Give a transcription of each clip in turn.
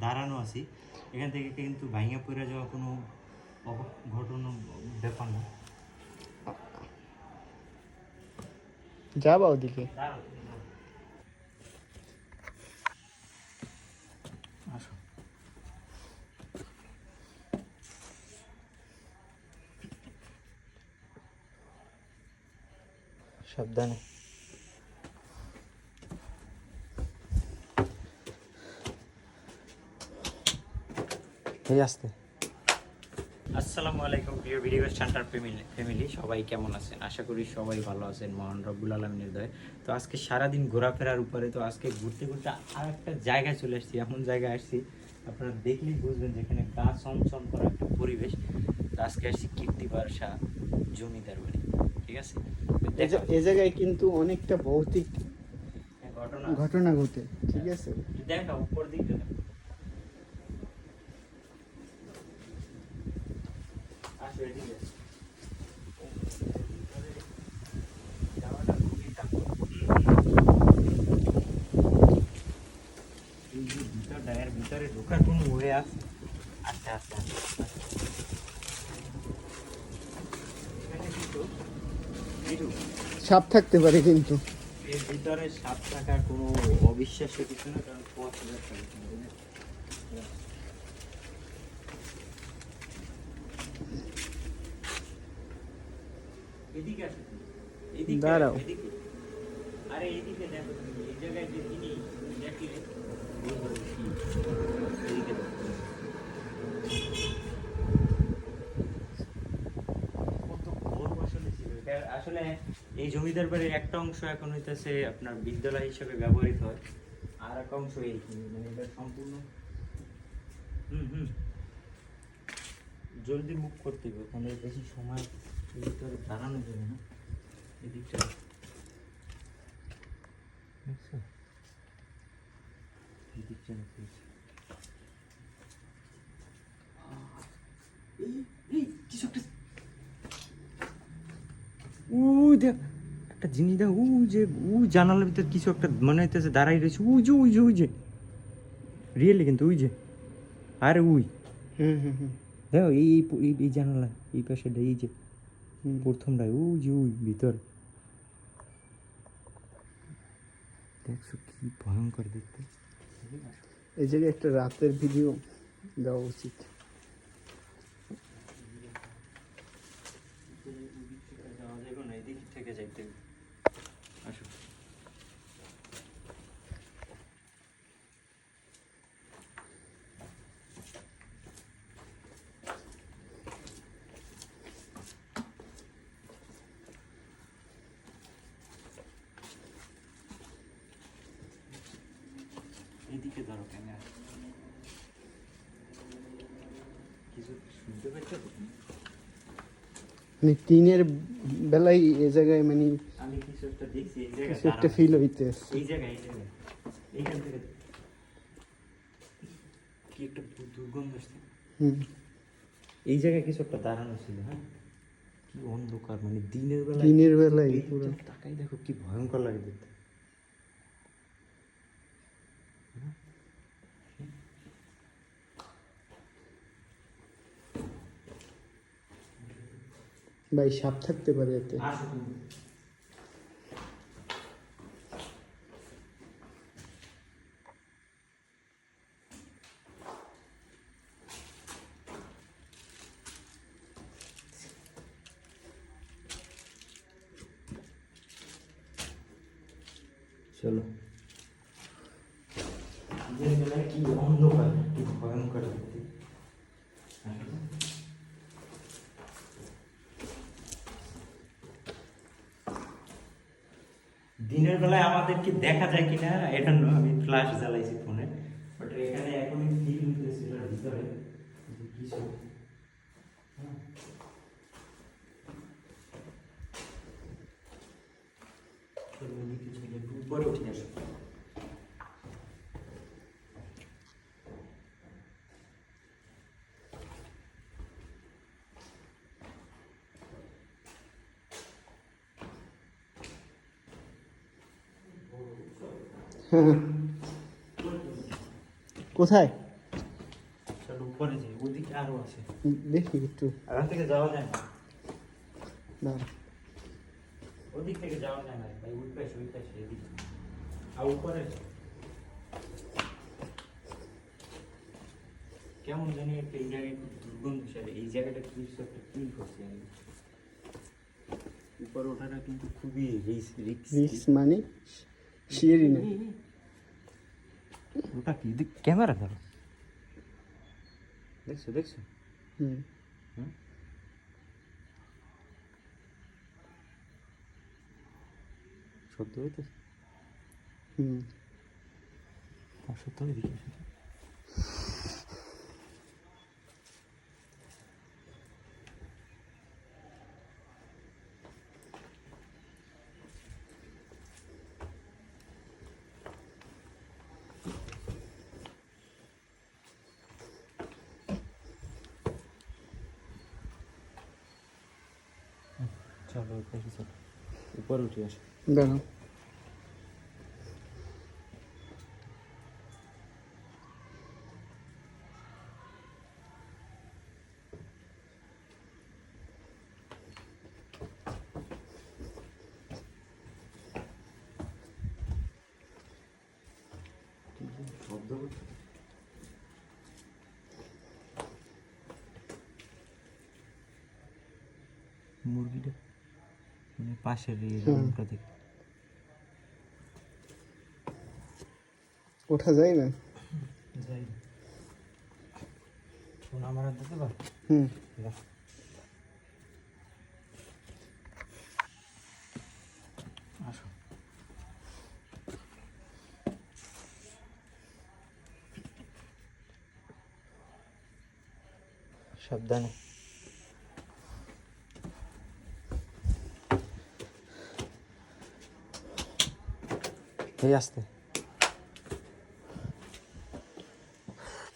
দাঁড়ানো আছি এখান থেকে কিন্তু ভাঙা পড়ে যাওয়া কোনো ঘটনা ব্যাপার না। যাবা ওদিকে। আসো। সাবধানে। এই আসতে। আসসালামু আলাইকুম প্রিয় ভিডিও সেন্টার ফ্যামিলি ফ্যামিলি সবাই কেমন আছেন? আশা করি সবাই ভালো আছেন মহান রব্বুল আলমিনের দয়ে। তো আজকে সারাদিন ঘোরাফেরার উপরে তো আজকে ঘুরতে ঘুরতে আর একটা জায়গায় চলে আসছি এমন জায়গায় আসছি আপনারা দেখলেই বুঝবেন যেখানে গা চমচম করা একটা পরিবেশ। তো আজকে আসছি কীর্তি বারসা জমিদার বাড়ি ঠিক আছে? এ জায়গায় কিন্তু অনেকটা ভৌতিক ঘটনা ঘটনা ঘটে ঠিক আছে? দেখা উপর দিক ভিতরে ঢোকার আচ্ছা এখানে কিন্তু সাপ থাকতে পারে কিন্তু। এর ভিতরে সাত টাকা কোনো অবিশ্বাস্য কিছু না, কারণ এদিকে আসো এদিকে দাঁড়াও। এদিকে। আরে এদিকে দেখো এই জায়গায় যে তিনি দেখলে। এদিকে আসলে আসলে এই জমিদার বাড়ির একটা অংশ এখন হইতেছে আপনার বিদ্যালয় হিসেবে ব্যবহৃত হয়। আর এক অংশ এই মানে এটা সম্পূর্ণ। হুম হুম। জলদি মুখ করতে হবে ওখানে বেশি সময় এই দাঁড়ানো যাবে না এদিকটা এদিকটা দেখো। এই, এই, কিছু একটা। দেখ একটা জিনিস দেখ উ যে উ জানালার ভিতর কিছু একটা মনে হইতেছে দাঁড়াই রয়েছে। উই যে উই যে উই যে। রিয়েলি কিন্তু উই যে। আরে উই। হুম হুম হুম। দেখো এই এই এই এই জানালা এই পাশে এই যে। হুম। প্রথমটা উই উই ভিতর দেখছ কি ভয়ঙ্কর দেখতে এই জায়গায় একটা রাতের ভিডিও দেওয়া উচিত যাওয়া যাবে না এদিক থেকে যাইতে হবে। আসো এদিকে ধরো ক্যামেরা কিছু শুনতে পাচ্ছ মানে টিনের বেলায় এ জায়গায় মানে আমি কিছু একটা দেখছি এই জায়গায় কিছু একটা। ফিল হইতে এই জায়গায় এই জায়গায়। এইখান থেকে। কি একটা দুর্গন্ধ আসছে। হুম। এই জায়গায় কিছু একটা দাঁড়ানো ছিল হ্যাঁ? কি অন্ধকার মানে দিনের বেলা দিনের বেলায় পুরো। তাকাই দেখো কি ভয়ঙ্কর লাগে দেখতে। ভাই সাপ থাকতে পারে এতে আসো তুমি। চলো দিনের বেলায় কি অন্ধকার কি ভয়ঙ্কর দেখতে আসো তো। দিনের বেলায় আমাদের কি দেখা যায় কিনা এটা নয় আমি ফ্ল্যাশ জ্বালাইছি ফোনে বাট এখানে এখনই ফিল হইতেছিল ভিতরে, যে কিছু হ্যাঁ। চলে উপরে উঠে আসো হ্যাঁ কোথায়? চলো উপরে যাই ওদিকে আরও আছে। দেখি একটু। থেকে যাওয়া যায় না? ওদিক থেকে যাওয়া যায় না ভাই ওই পাশে ওই পাশে এদিকে। আর উপরে কেমন জানি একটা এই জায়গায় খুব দুর্গন্ধ সারে এই জায়গাটা কিছু একটা ফিল করছি আমি। উপরে ওঠাটা কিন্তু খুবই রিস্ক রিক্স মানে সিঁড়ি না। ওটা কি দেখ ক্যামেরা ধরো দেখছ দেখছ হুম হুম? সত্যি হইতেছে হুম সত্য এদিকে ওই পাশে চলো। উপরে উঠে আসো। দাঁড়াও। শব্দ করছে মুরগিটা পাশের এই হুম। রুমটা থেকে ওঠা যায় না যাই ফোন আমার হাতে দিতে পার হুম আসো সাবধানে এই আসতে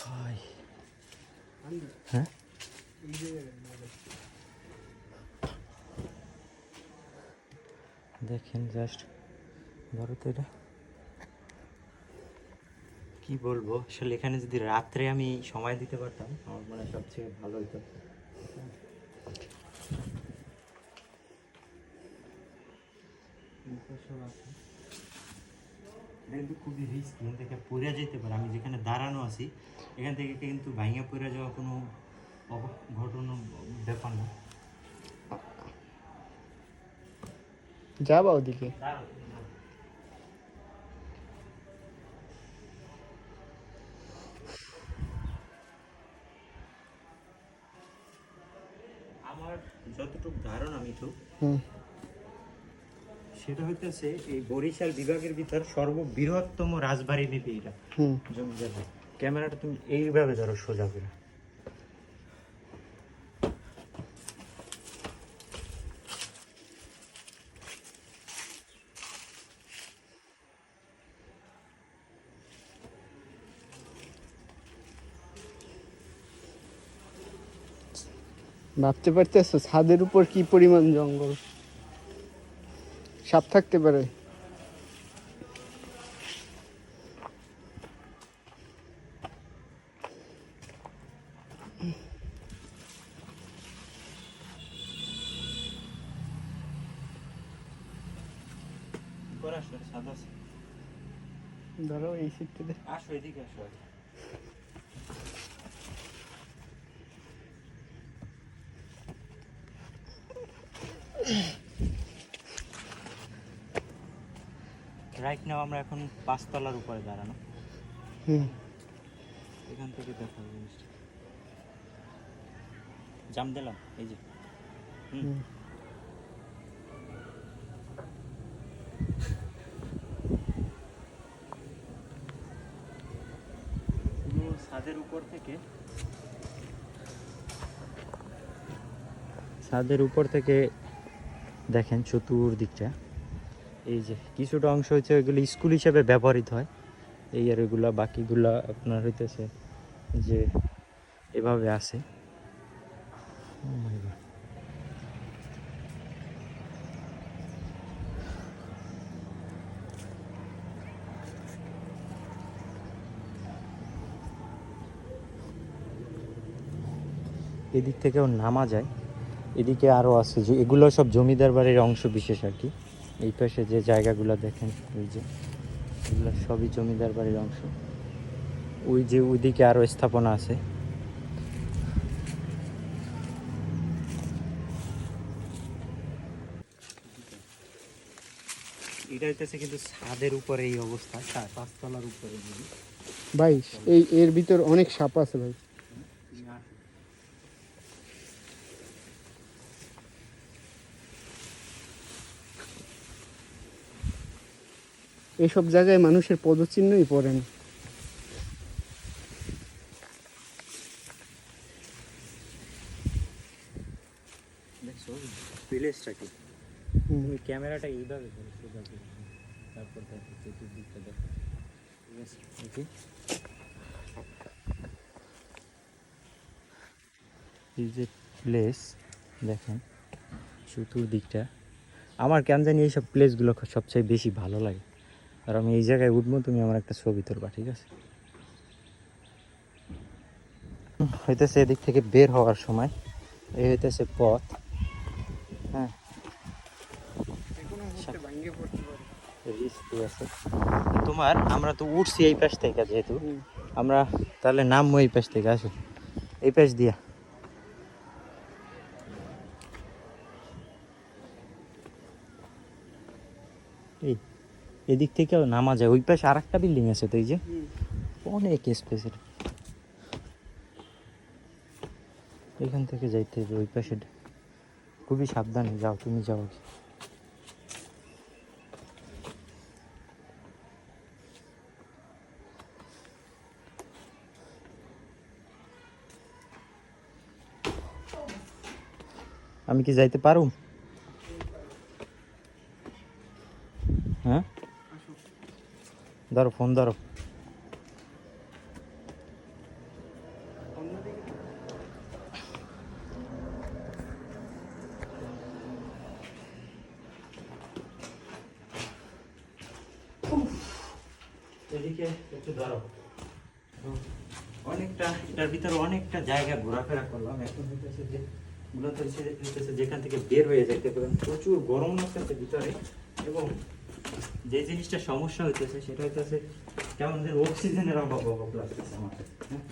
ভাই। হ্যাঁ? দেখেন জাস্ট ধরো এটা। কি বলব আসলে এখানে যদি রাত্রে আমি সময় দিতে পারতাম আমার মনে হয় সবচেয়ে ভালো হতো এটা কিন্তু খুবই রিস্ক এখান থেকে পড়ে যেতে পারে। আমি যেখানে দাঁড়ানো আছি এখান থেকে কিন্তু ভাঙা পড়ে যাওয়া কোনো ঘটনা ব্যাপার না। যাবা ওদিকে? আমার যতটুকু ধারণা মিথু হুম। সেটা হইতেছে এই বরিশাল বিভাগের ভিতর সর্ববৃহত্তম রাজবাড়ি নিতে এটা। জমিদার। ক্যামেরাটা তুমি এইভাবে ধরো সোজা করে। ভাবতে পারতেছো ছাদের উপর কি পরিমাণ জঙ্গল? সাপ থাকতে পারে। ধরো এই সিটটাতে আসো এদিকে আসো নাও আমরা এখন পাঁচতলার উপরে দাঁড়ানো। হুম। এখান থেকে দেখা জিনিসটা। জাম দিলাম এই যে। হুম। ছাদের উপর থেকে ছাদের উপর থেকে দেখেন চতুর্দিকটা। এই যে কিছুটা অংশ হচ্ছে ওইগুলো স্কুল হিসেবে ব্যবহৃত হয়। এই আর এগুলা বাকিগুলা আপনার হইতেছে যে এভাবে আছে। Oh. এদিক থেকেও নামা যায়। এদিকে আরও আছে যে এগুলো সব জমিদার বাড়ির অংশ বিশেষ আর কি। এই পাশে যে জায়গাগুলো দেখেন ওই যে এগুলো সবই জমিদার বাড়ির অংশ। ওই যে ওইদিকে আরও স্থাপনা আছে। এটা হইতেছে কিন্তু ছাদের উপরে এই অবস্থা পাঁচতলার উপরে। ভাই এই এর ভিতর অনেক সাপ আছে ভাই তুমি আসো। এসব জায়গায় মানুষের পদচিহ্নই পড়ে না। দেখছ প্লেসটা কি? হুম। ওই ক্যামেরাটা এইভাবে তারপর দেখো এই যে প্লেস দেখেন চতুর্দিকটা। আমার কেন জানি এইসব প্লেসগুলো সবচেয়ে বেশি ভালো লাগে। আর আমি এই জায়গায় উঠবো তুমি আমার একটা ছবি তুলবা ঠিক আছে? হইতেছে এদিক থেকে বের হওয়ার সময় এই হইতেছে পথ হ্যাঁ? আছে। তোমার আমরা তো উঠছি এই পাশ থেকে যেহেতু আমরা তাহলে নামবো এই পাশ থেকে আসো। এই পাশ দিয়া। এদিক থেকেও নামা যায়। ওই পাশে আর একটা বিল্ডিং আছে তো এই যে। অনেক স্পেসের এখান থেকে যাইতে হবে ওই পাশে। খুবই সাবধানে যাও তুমি যাও আমি কি যাইতে পারুম হ্যাঁ ধরো, ফোন ধরো। এদিকে অনেকটা, এটার ভিতরে অনেকটা জায়গা ঘোরাফেরা করলাম। এখন হইতেছে যে, মূলত যেখান থেকে বের হয়ে যাইতে পারেন, প্রচুর গরম লাগতেছে ভিতরে এবং যে জিনিসটা সমস্যা হইতেছে সেটা হইতেছে কেমন যেন অক্সিজেনের অভাব অভাব লাগতেছে আমার হ্যাঁ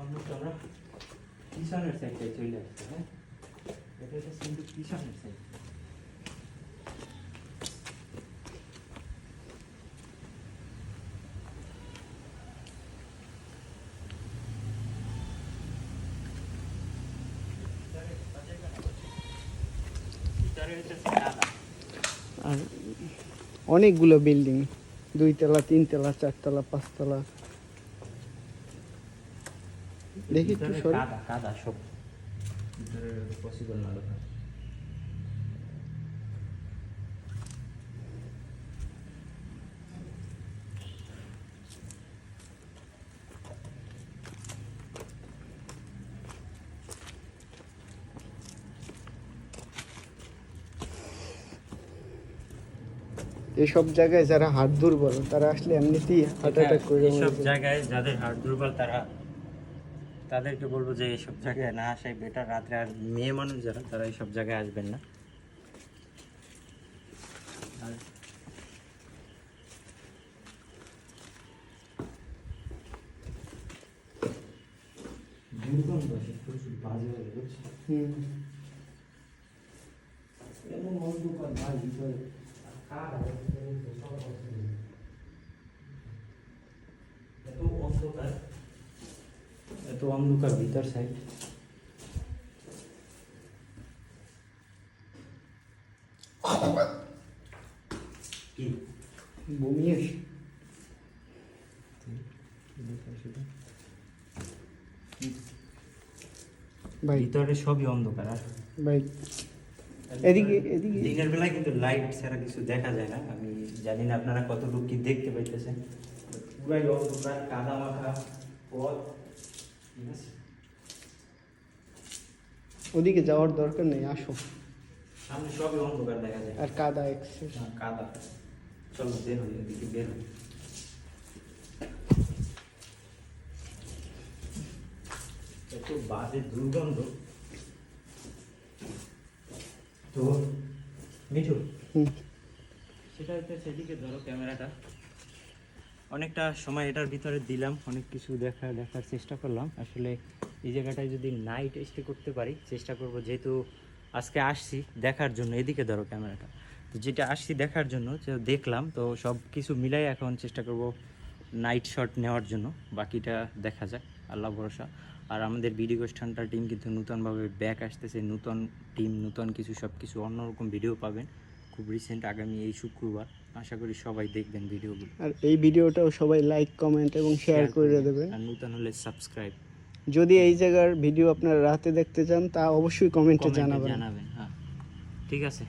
আমরা চলে আসছে হ্যাঁ এটা হচ্ছে কিন্তু সাইড আর অনেকগুলো বিল্ডিং দুইতলা তিনতলা চারতলা পাঁচতলা। দেখি একটু সরি। কাদা কাদা সব। ভিতরে পসিবল না এসব জায়গায় যারা হাত দুর্বল তারা আসলে এমনিতেই হার্ট অ্যাটাক করে এইসব জায়গায় যাদের হাড় দুর্বল তারা তাদেরকে বলব যে এইসব জায়গায় না আসাই বেটার রাত্রে আর মেয়ে মানুষ যারা তারা এইসব জায়গায় আসবেন না দুর্গন্ধ আসে, প্রচুর বাজে লাগে, বুঝছ? হুম। এত অন্ধকার। এত অন্ধকার ভিতর সাইড কি? বমি আসে ভাই ভিতরে সবই অন্ধকার আর? ভাই। এদিকে এদিকে। দিনের বেলায় কিন্তু লাইট ছাড়া কিছু দেখা যায় না। আমি জানি না আপনারা কতটুকু কি দেখতে পাইতেছেন। পুরাই অন্ধকার কাদা মাখা পথ। ঠিক আছে ওদিকে যাওয়ার দরকার নেই আসো। সামনে সবই অন্ধকার দেখা যায়। আর কাদা এক্সেস না, কাদা। চলো বের হই এদিকে বের হই। বাজে দুর্গন্ধ। তো মিঠু? সেটা হচ্ছে সেদিকে ধরো ক্যামেরাটা। অনেকটা সময় এটার ভিতরে দিলাম অনেক কিছু দেখা দেখার চেষ্টা করলাম। আসলে এই জায়গাটায় যদি নাইট স্টে করতে পারি চেষ্টা করব যেহেতু আজকে আসছি দেখার জন্য এদিকে ধরো ক্যামেরাটা। তো যেটা আসছি দেখার জন্য যে দেখলাম তো সব কিছু মিলাই এখন চেষ্টা করব নাইট শট নেওয়ার জন্য বাকিটা দেখা যাক আল্লাহ ভরসা। আর আমাদের ভিডিও স্থানটার টিম কিন্তু নূতনভাবে ব্যাক আসতেছে। নূতন টিম নূতন কিছু সব কিছু অন্যরকম ভিডিও পাবেন খুব রিসেন্ট আগামী এই শুক্রবার। আশা করি সবাই দেখবেন ভিডিওগুলো আর এই ভিডিওটাও সবাই লাইক কমেন্ট এবং শেয়ার করে দেবেন আর নতুন হলে সাবস্ক্রাইব যদি এই জায়গার ভিডিও আপনারা রাতে দেখতে চান তা অবশ্যই কমেন্টে জানাবেন। জানাবেন হ্যাঁ। ঠিক আছে।